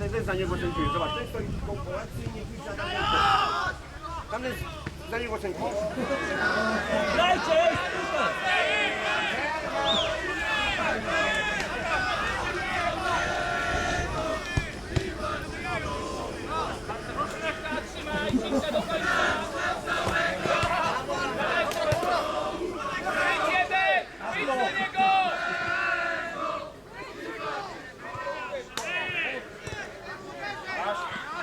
ten, ten za niego sędziuje. Zobacz, ten stoi w kooperacji i nie pisze tam. Tam jest za niego sędziuje. Dajcie, jest, super!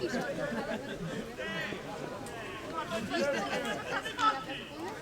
どうしたらいいの?